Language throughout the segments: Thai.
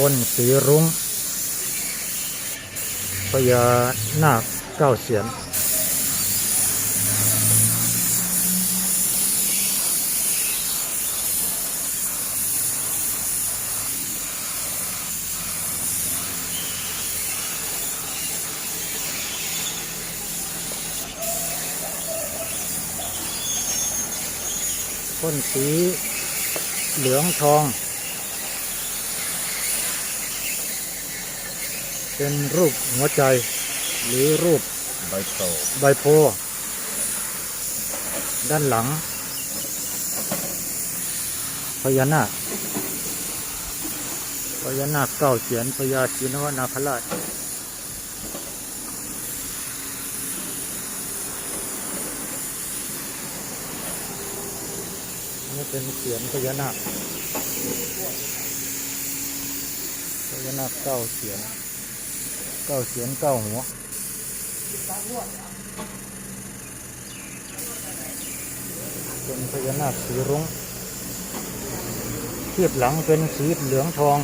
พ่นสีรุ้งพญานาคเก้าเสียนพ่นสีเหลืองทอง เป็นรูปหัวใจ หรือรูปใบโตใบโพด้านหลังพญานาคพญานาคเก้าเสียนพญาชินวนาคราชนี่เป็นเสียนพญานาคพญานาคเก้าเสียน เก้าเสียนเก้าหัวเป็นพญานาคสีรุ้งเทียบหลังเป็นสีเหลืองทอง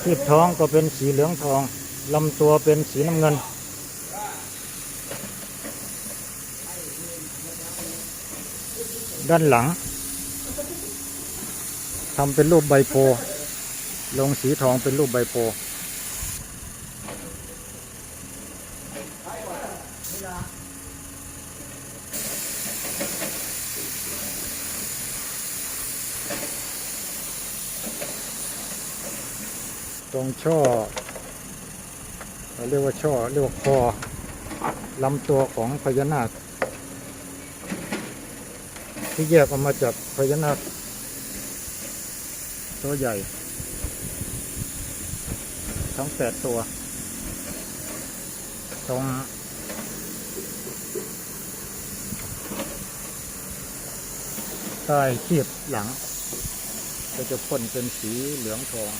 เทียบท้องก็เป็นสีเหลืองทองลำตัวเป็นสีน้ำเงิน ด้านหลังทำเป็นรูปใบโพลงสีทองเป็นรูปใบโพ ช่อเราเรียกว่าช่อเรียกว่าคอลำตัวของพญานาคที่แยกออกมาจากพญานาคตัวใหญ่ ทั้งแปดตัว ตรงใต้เทียบหลัง ก็จะพ่นเป็นสีเหลืองทอง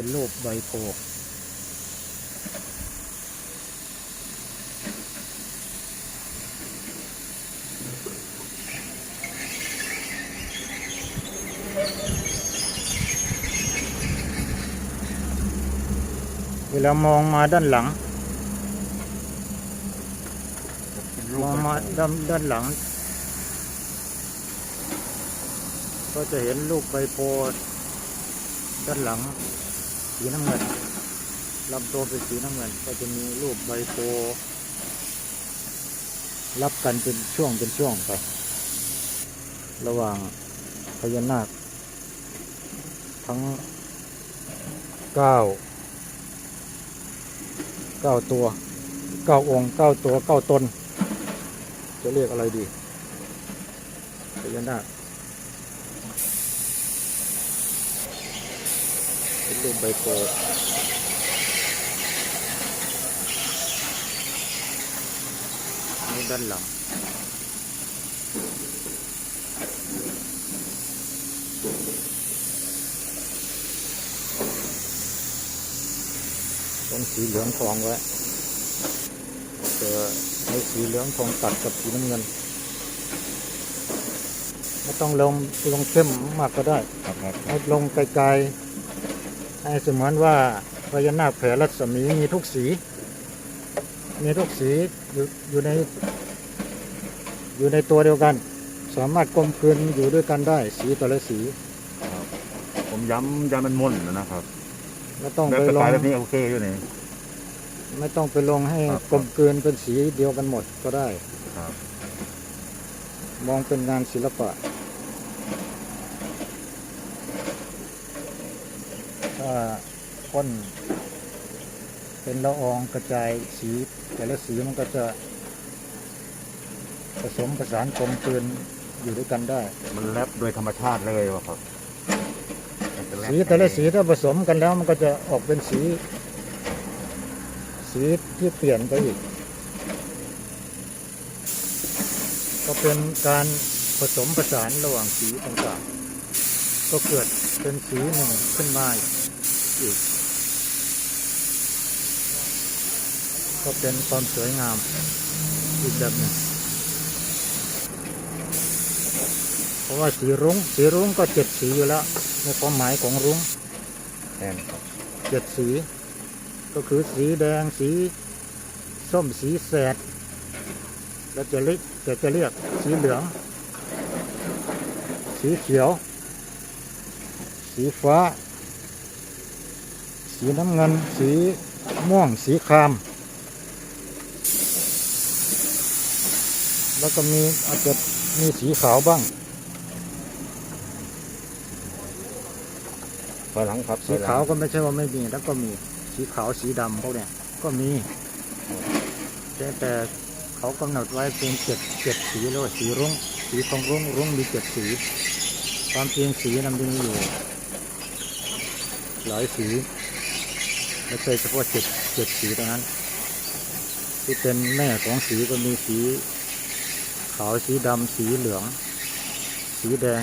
เป็นรูปใบโพธิ์เวลามองมาด้านหลัง มองมาด้านด้านหลัง ก็จะเห็นลูกใบโพด้านหลัง สีน้ำเงินลำตัวเป็นสีน้ำเงิน ก็จะมีรูปใบโพรับกันเป็นช่วงเป็นช่วงไประหว่างพญานาค ทั้งเก้าเก้าตัวเก้าองค์เก้าตัวเก้าตน จะเรียกอะไรดีพญานาค เป็น รูปใบโพธิ์นี่ด้านหลังต้องสีเหลืองทองไว้เจอให้สีเหลืองทองตัดกับสีน้ำเงินไม่ต้องลงลงเข้มมากก็ได้ ครับครับให้ลงไกลๆให้ เสมือนว่าพญานาคแผ่รัศมีมีทุกสี มีทุกสีอยู่อยู่ใน อยู่ในตัวเดียวกัน สามารถกลมกลืนอยู่ด้วยกันได้ สีแต่ละสีผมย้ำย้ำมันม่นนะครับไม่ต้องแบบไปสลไตงล์แบบนี้โอเคอยู่นี่ไม่ต้องไปลงให้ครับกลมกลืนเป็นสีเดียวกันหมดก็ได้ครับมองเป็นงานศิลปะ ถ้าพ่นเป็นละอองกระจายสี แต่ละสีมันก็จะผสมผสานกลมกลืนอยู่ด้วยกันได้ มันแลบโดยธรรมชาติเลยวะครับมันจสีแต่ละสีถ้าผสมกันแล้วมันก็จะออกเป็นสี สีที่เปลี่ยนไปอีก ก็เป็นการผสมผสานระหว่างสีต่างๆ ก็เกิดเป็นสีหนึ่งขึ้นมาอีก ก็เป็นความสวยงามอีกแบบหนึ่งเพราะว่าสีรุ้งสีรุ้งก็เจ็ดสีอยู่แล้วในความหมายของรุ้งเจ็ดสี ก็คือสีแดงสีส้มสีแสดแล้วจะเรียกจะจะเรียกสีเหลือง สีเขียว สีฟ้า สีน้ำเงิน สีม่วง สีคราม แล้วก็มีอาจจะมีสีขาวบ้างถอยหลังครับสีขาวก็ไม่ใช่ว่าไม่มีแล้วก็มีสีขาวสีดำพวกเนี้ยก็มี แต่แต่เขากำหนดไว้เป็นเจ็ดเจ็ดสีแล้วาสีรุ้งสีของรุ้งรุ้งมีเจ็ดสี ความจริงสีนั้นมีอยู่หลายสี ไม่ใช่เฉพาะเจ็ดเจ็ดสีเท่านั้น ที่เป็นแม่ของสีก็มีสี ขาวสีดำสีเหลือง สีแดง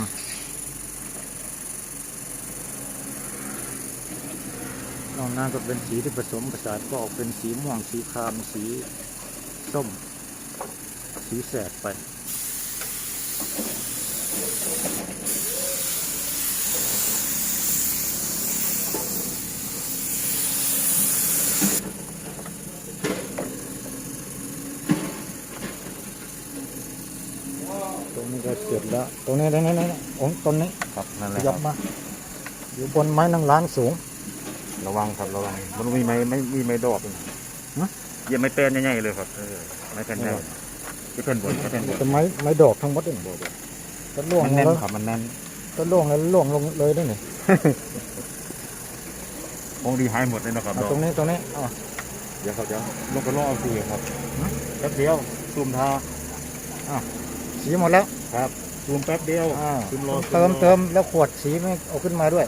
นอกนั้นก็เป็นสีที่ผสมผสานก็ออกเป็นสีม่วงสีครามสีส้ม สีแสดไป ตรงนี้ก็เสร็จแล้ว ต รงนี้ตรงนี้ตรงนี้องค์ต้นนี้ครับนั่นแหละยัครับบมา อยู่บนไม้นั่งร้านสูง ระวังครับระวังมันมีไม้ไม่มีไม้ดอกเลยฮะเหยังไม่เป็นใหญ่ๆเลยครับเออไม้แผ่นใหญ่ที่เพิ่นบนที่เพิ่นบนแต่ไม้ไม้ดอกทั้งหมดเองก็ล่วงมันลแน่งนแล้วครับมันแน่นก็ล่วงแล้วล่วงลงเลยได้นี่มองดีหายหมดเลยนะครับเอาดอกตรงนี้ตรงนี้อ๋อเดี๋ยวครับเดี๋ยวลงไปล่อเอาสีครับฮะแป๊บเดียวซูมทาสีหมดแล้วครับ ซูมแป๊บเดียวอ่าซูมรอเติมเติมแล้วขวดสีไม่เอาขึ้นมาด้วย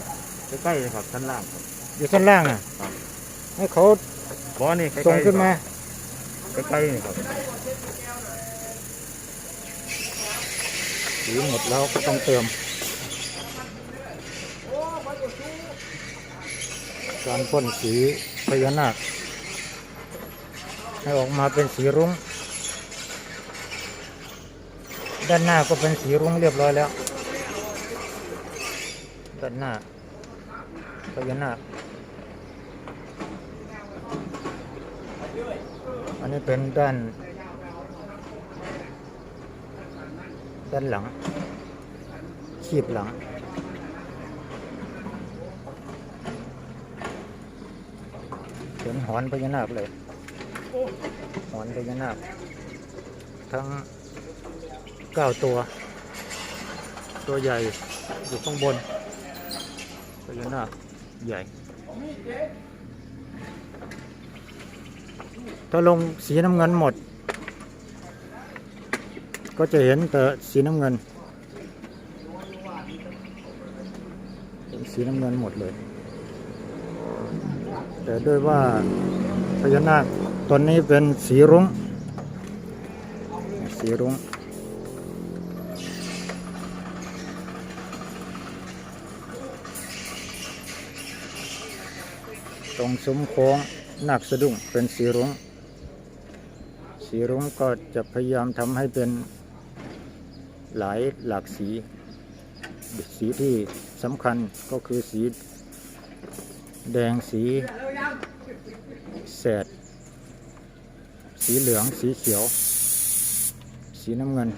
ใกล้ๆเลยครับชั้นล่างครับ อยู่ชั้นล่างอะครับ ให้เขาบอนี่ใกล้ๆส่งขึ้นมาครับใกล้ๆนี่ครับสีหมดแล้วก็ต้องเติม การพ่นสีพญานาคให้ออกมาเป็นสีรุ้ง ด้านหน้าก็เป็นสีรุ้งเรียบร้อยแล้ว ด้านหน้าพญานาคอันนี้เป็นด้าน ด้านหลังขีบหลัง เห็นหอนพญานาคเลย หอนพญานาคทั้ง เก้าตัว ตัวใหญ่อยู่ข้างบนพญานาคใหญ่ ถ้าลงสีน้ำเงินหมด ก็จะเห็นแต่สีน้ำเงินสีน้ำเงินหมดเลย แต่ด้วยว่าพญานาคตอนนี้เป็นสีรุ้งสีรุ้ง ตรงซุ้มโค้งนาคสะดุ้งเป็นสีรุ้ง สีรุ้งก็จะพยายามทำให้เป็นหลายหลากสี สีที่สำคัญก็คือสี แดงสีแสด สีเหลืองสีเขียว สีน้ำเงิน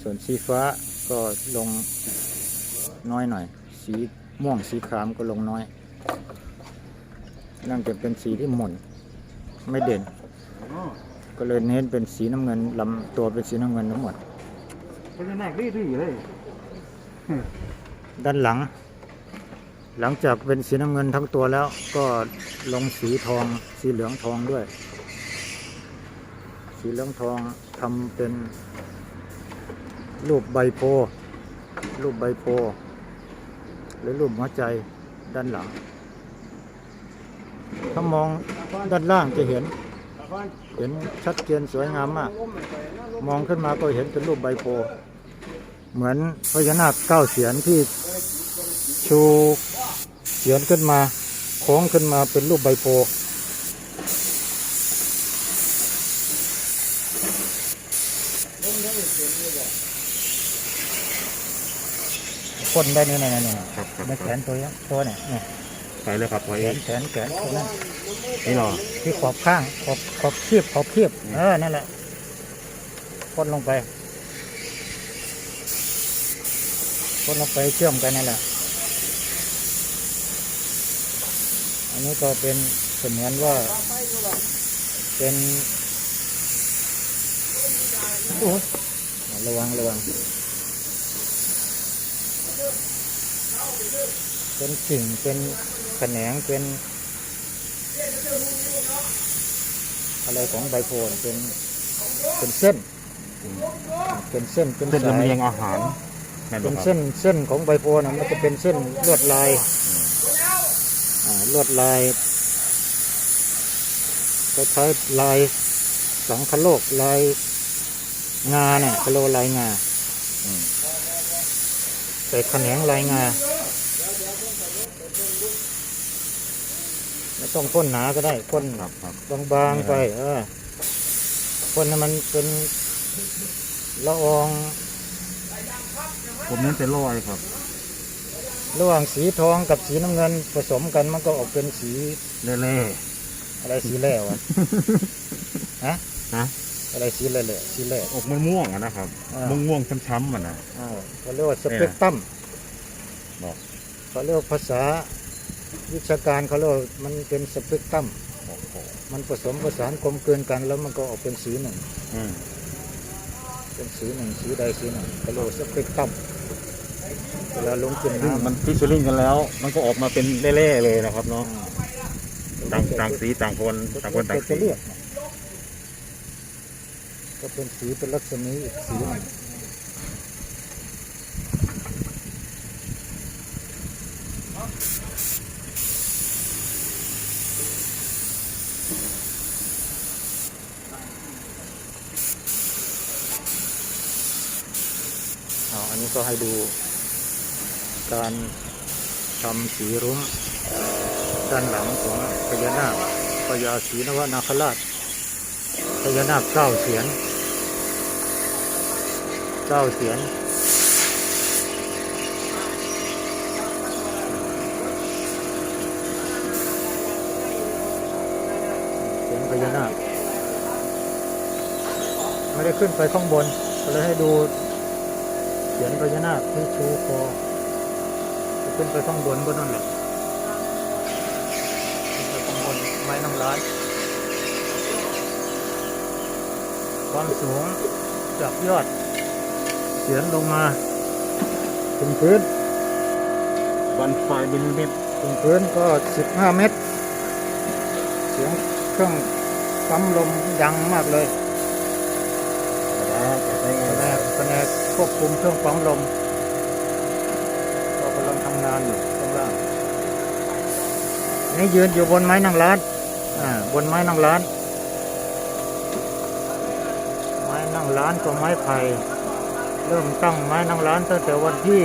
ส่วนสีฟ้าก็ลงน้อยหน่อย สีม่วงสีครามก็ลงน้อย นั่นจะเป็นสีที่หม่นไม่เด่น ก็เลยเน้นเป็นสีน้ำเงินลำตัวเป็นสีน้ำเงินทั้งหมดพญานาคดื้อๆเลย ด้านหลัง หลังจากเป็นสีน้ำเงินทั้งตัวแล้ว ก็ลงสีทองสีเหลืองทองด้วย สีเหลืองทองทำเป็นรูปใบโพรูปใบโพหรือรูปหัวใจด้านหลัง ถ้ามองด้านล่างจะเห็น เห็นชัดเจนสวยงามมาก มองขึ้นมาก็เห็นเป็นรูปใบโพเหมือนพญานาคเก้าเสียนที่ชูเสียนขึ้นมาโค้งขึ้นมาเป็นรูปใบโพธิ์พ่นได้เนี่นี่นี่ครับครับในแขนตัวเนี้ยตัวเนี่ย เนี่ยไปเลยครับพอแขเองนแขนแขนตัวนั้นนี่หรอที่ขอบข้างขอบขอบคีบขอบคีบอืมเออนั่นแหละพ่นลงไปพ่นลงไปเชื่อมกันนั่นแหละ อันนี้ก็เป็นเสมือนว่าเป็นโอ้ยระวังระวังเป็นกิ่งเป็นแข นงเป็น อะไรของใบโพนเป็นเป็นเส้น เป็นเส้นเป็นเส้นสายลำเลียงอาหารนั่นเป็นบ่ครับเส้นเส้นของใบโพนะมันจะเป็นเส้นลวดลายอ่าลวดลายคล้ายๆลายสังคโลกลายงาเนี่ยคโลลายงาอืมแต่แขนงลายงา ไม่ต้องพ่นหนาก็ได้พ่นครับครับบางๆไป เออพ่นให้มันเป็นละอองผมเน้นแต่ลอยครับ ระหว่างสีทองกับสีน้ำเงินผสมกันมันก็ออกเป็นสีเล่อะไรสีแหล่วะฮะๆนะอะไรสีแหล่ๆสีแหล่ออกมันม่วงๆอะนะครับอ่าม่วงม่วงๆช้ำๆอะนะอ้าวเขาเรียกว่าสเปกตรัมบอกเขาเรียกว่าภาษา วิชาการเขาเรียกว่ามันเป็นสเปกตรัมโอ้โหมันผสมผสานกลมกลืนกัน แล้วมันก็ออกเป็นสีหนึ่ง อืมเป็นสีหนึ่งสีใดสีหนึ่งเขาเรียกว่าสเปกตรัมเวลาลงกินซึ่งน้ำมันฟิชเชอริงกันแล้ว มันก็ออกมาเป็นเล่ๆเลยนะครับเนาะอ่าต่างต่างสีต่างคนต่างคนต่างจะสีเรียกนะก็เป็นสีเป็นลักษณะอีกสีหนึ่ง เอาอันนี้ ก็ให้ดู การทำสีรุ้งด้านหลังของพญานาคพญาศรีนวนาคราชพญานาคเก้าเสียนเก้าเสียนเสียนพญานาคไม่ได้ขึ้นไปข้างบนเลยให้ดู เขียนพญานาคที่ชูคอขึ้นไปข้างบนก็นั่นแหละขึ้นไปข้างบนไม้น้ำร้านความสูงจากยอดเขียนลงมาถึงพื้นวันไฟมิลลิเมตรถึงพื้นก็ 15 เมตร เสียงเครื่องปั๊มลมดังมากเลย นะจะใช้ไง แผนกแผนก ควบคุมเครื่องปั๊มลมก็กำลังทำงานอยู่ข้างล่างนี่ยืนอยู่บนไม้นั่งร้านอ่าบนไม้นั่งร้านไม้นั่งร้านกับไม้ไผ่เริ่มตั้งไม้นั่งร้านตั้งแต่วันที่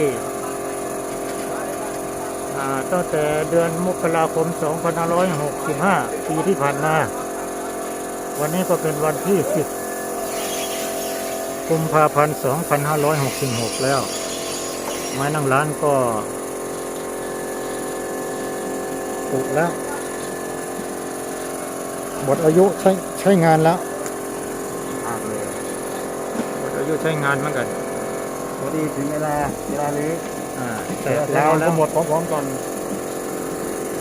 อ่าตั้งแต่เดือนมกราคม 2565 ปีที่ผ่านมา วันนี้ก็เป็นวันที่ 10 กุมภาพันธ์2566 แล้ว ไม้นั่งร้านก็ปลูกแล้วหมดอายุใช้ใช้งานแล้วมากเลยหมดอายุใช้งานเหมือนกันพอดีถึงเวลาเวลานี้อ่าแต่แต่แล้แล้ววก็แล้วหมดพร้อมๆกัน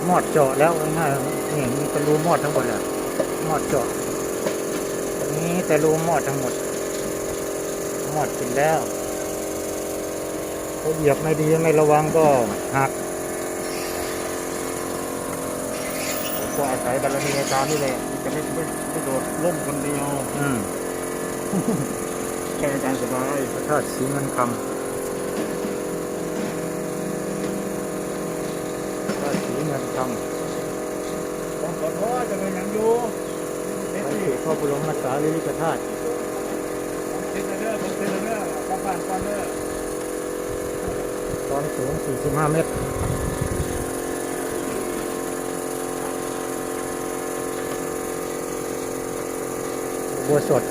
มอดเจาะแล้วง่ายๆนี่มีแต่รูมอดทั้งหมดเลยมอดเจาะอันนี้แต่รูมอดทั้งหมดม อดกินแล้วเขาเหยียบไม่ดีไม่ระวังก็หักผมก็อาศัยบารมีอาจารย์นี่แหละจะไม่ไม่ไม่โดดล่มคนเดียวอืมแค่อาจารย์สบายพระธาตุสีเงินคำพระธาตุสีเงินคำต้องขอโทษจะเป็นยังอยู่พระเอกพระบรมสารีริกธาตุเซ็ นเดอร์ผมเซ็นเดอร์กลับบ้านก่อนเด้อความสูง 45 เมตรอุโบสถ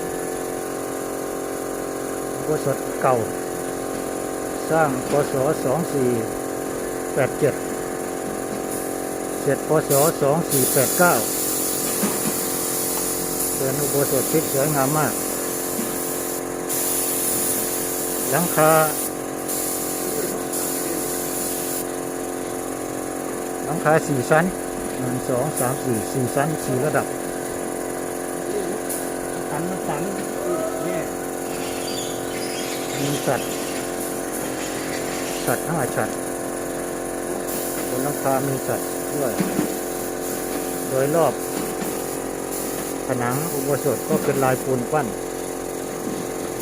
อุโบสถเก่า สร้างพศสองสี่แปดเจ็ดเสร็จพศสองสี่แปดเก้าเป็นอุโบสถที่สวยงามมาก หลังคาหลังคาสี่ชั้นหนึ่งสองสามสี่สี่ชั้นสี่ระดับสันมันสันเนี่ยมีสัตว์สัตว์ห้าชั้นบนหลังคามีสัตว์ด้วยโดยรอบผนังอุโบสถก็เป็นลายปูนปั้น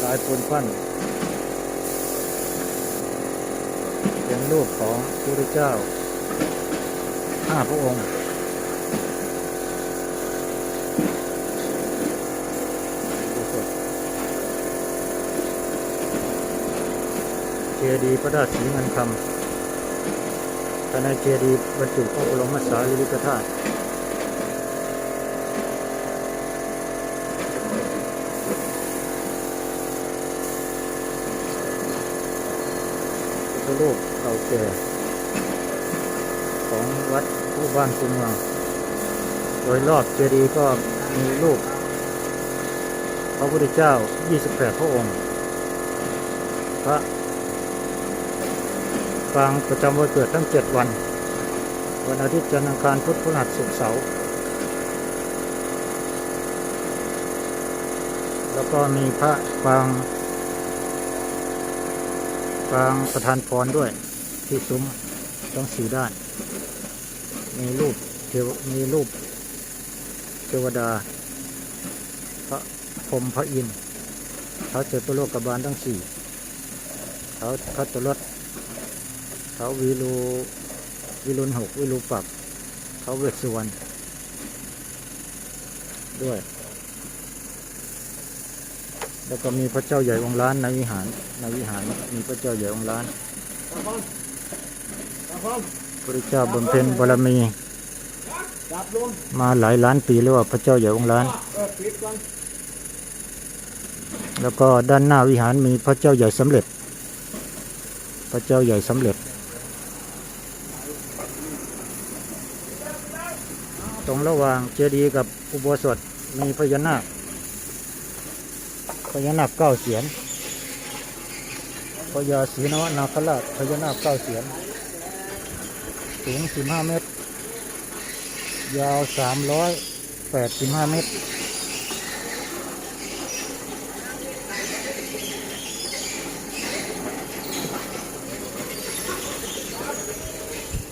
ลายปูนปั้น เป็นรูปของพระพุทธเจ้าห้าพระองค์ เจดีย์พระธาตุสีเงินคำภายในเจดีย์บรรจุพระบรมสารีริกธาตุพระรูป ก่าแก่ของวัดผู้บ้านคุเมืองโดยรอบเจดีย์ก็มีรูปพระพุทธเจ้า 28 พระองค์ พระปางประจำวันเกิดทั้ง 7 วัน วันอาทิตย์จันทร์อังคารพุธพฤหัสศุกร์เสาร์แล้วก็มีพระปางปางประธานพรด้วย ที่ซุ้มทั้งสี่ด้าน มีรูปเทวมีรูปเทวดา พระพรมพระอินทร์พระเจตุโลกบาลทั้งสี่เขาพระตรสเขาวิรูวิรุณหกวิรูปักเขาเวสสุวรรณด้วย แล้วก็มีพระเจ้าใหญ่องค์ล้านในวิหารในวิหารมีพระเจ้าใหญ่องค์ล้าน พระเจ้าบำเพ็ญบารมี มาหลายล้านปีแล้วว่าพระเจ้าใหญ่องค์ล้านเออปิดก่อนแล้วก็ด้านหน้าวิหารมีพระเจ้าใหญ่สำเร็จ พระเจ้าใหญ่สำเร็จ ตรงระหว่างเจดีย์กับอุโบสถมีพญานาคพญานาคเก้าเสียนพญาศรีนวนาคราชพญานาคเก้าเสียน สูง 15 เมตร ยาว 385 เมตร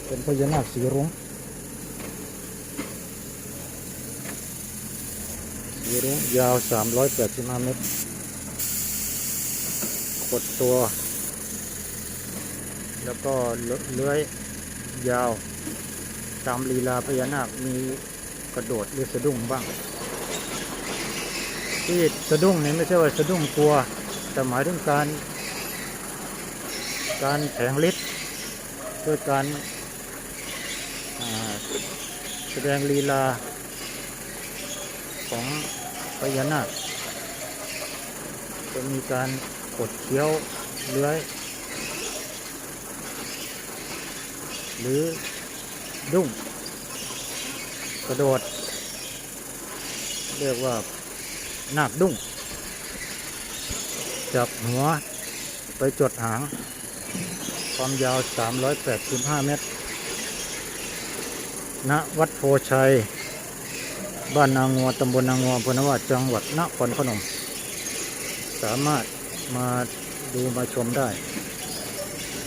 เป็นพญานาคสีรุ้งสีรุ้งยาว 385 เมตรขดตัว แล้วก็เลื้อย ยาว ตามลีลาพญานาคมีกระโดดหรือสะดุ้งบ้าง ที่สะดุ้งนี่ไม่ใช่ว่าสะดุ้งกลัว แต่หมายถึงการ การแผงฤทธิ์ด้วยการาแสดงลีลาของพญานาคจะมีการกดเคี้ยวเลื้อย หรือดุ้งกระโดด เรียกว่านาคดุ้งจับหัวไปจดหาง ความยาว 385 เมตร ณ วัดโพชัย บ้านนางงัวตำบลนางงัวอำเภอนาวาจังหวัดนครพนม สามารถมาดูมาชมได้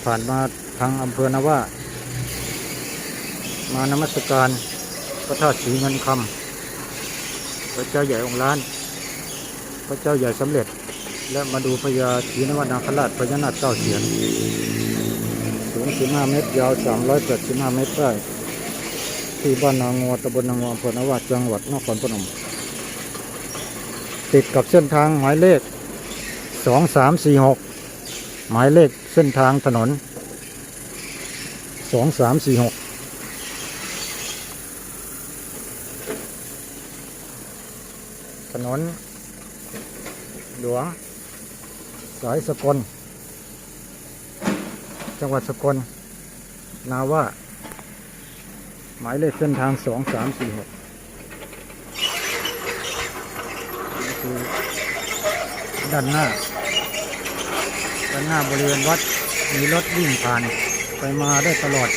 ผ่านมาทางอำเภอนาวา มานมัสการพระธาตุสีเงินคำพระเจ้าใหญ่องค์ล้าน พระเจ้าใหญ่สำเร็จ และมาดูพญาศรีนวนาคราชพญานาคเก้าเสียนสูง15เมตรยาว385เมตรได้ที่บ้านนางงัวตำบลนางงวอำเภอนาวาจังหวัดนครพนม ติดกับเส้นทางหมายเลข 2346 หมายเลขเส้นทางถนน 2346 นนหลวง สายสกล จังหวัดสกล นาว่า หมายเลขเส้นทางสองสามสี่หกนี่คือด้านหน้า ด้านหน้าบริเวณวัด มีรถวิ่งผ่านไปมาได้ตลอด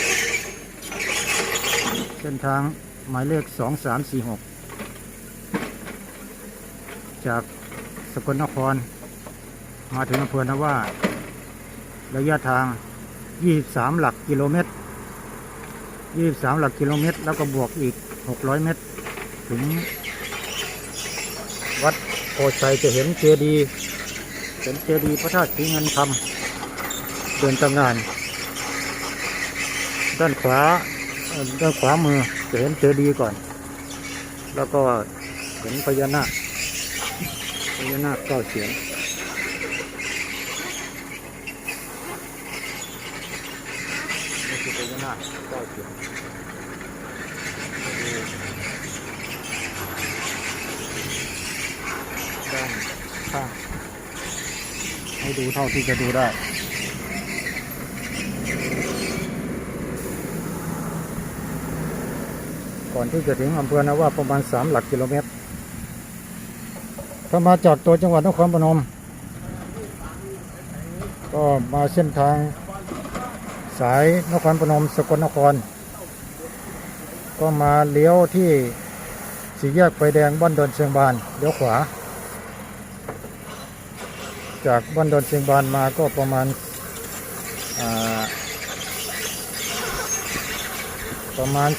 เส้นทางหมายเลขสองสามสี่หก จากสกลนคร มาถึงอำเภอนว่าระยะทาง 23 หลักกิโลเมตร 23 หลักกิโลเมตร แล้วก็บวกอีก 600 เมตร ถึง วัดโพชัยจะเห็นเจดีย์เห็นเจดีย์พระธาตุสีเงินคำเดินตำงาน ด้านขวาด้านขวามือจะเห็นเจดีย์ก่อน แล้วก็เห็นพญานาค ญานาคเก้าเสียนนี่คือพญานาคเก้าเสียนด้านข้างให้ดูเท่าที่จะดูได้ก่อนที่จะถึงอำเภอนาวาประมาณสามหลักกิโลเมตร ถ้ามาจากตัวจังหวัดนครพนม ก็มาเส้นทางสายนครพนมสกลนคร ก็มาเลี้ยวที่สี่แยกไฟแดงบ้านดอนเชียงบานเลี้ยวขวา จากบ้านดอนเชียงบานมาก็ประมาณาประมาณ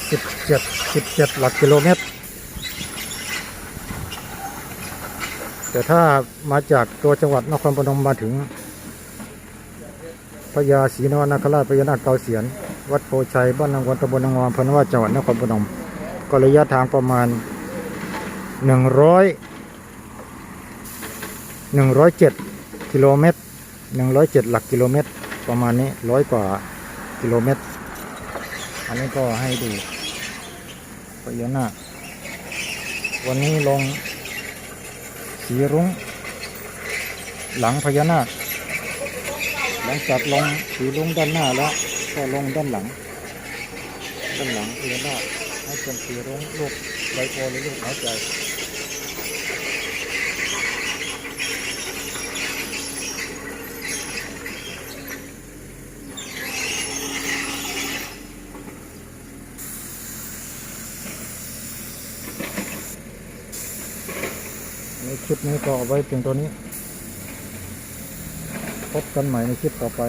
17 17 หลักกิโลเมตร แต่ถ้ามาจากตัวจังหวัดนครพนมมาถึงพญาศรีนวนาคราชพญานาคเกาเสียน วัดโพชัยบ้านนางวนตำบลนางงอนพนว่าจังหวัดนครพนมก็ระยะทางประมาณ 100 107กิโลเมตร 107 หลักกิโลเมตร ประมาณนี้ร้อยกว่ากิโลเมตร อันนี้ก็ให้ดูพญานาควันนี้ลง สีรุ้ง หลังพญานาค หลังจากลงสีรุ้งด้านหน้าแล้วก็ลงด้านหลัง ด้านหลังพญานาคให้เป็นสีรุ้งลูกใบโพหรือลูกหัวใจ นี้ก็เอาไว้เพียงตัวนี้ พบกันใหม่ในคลิปต่อไป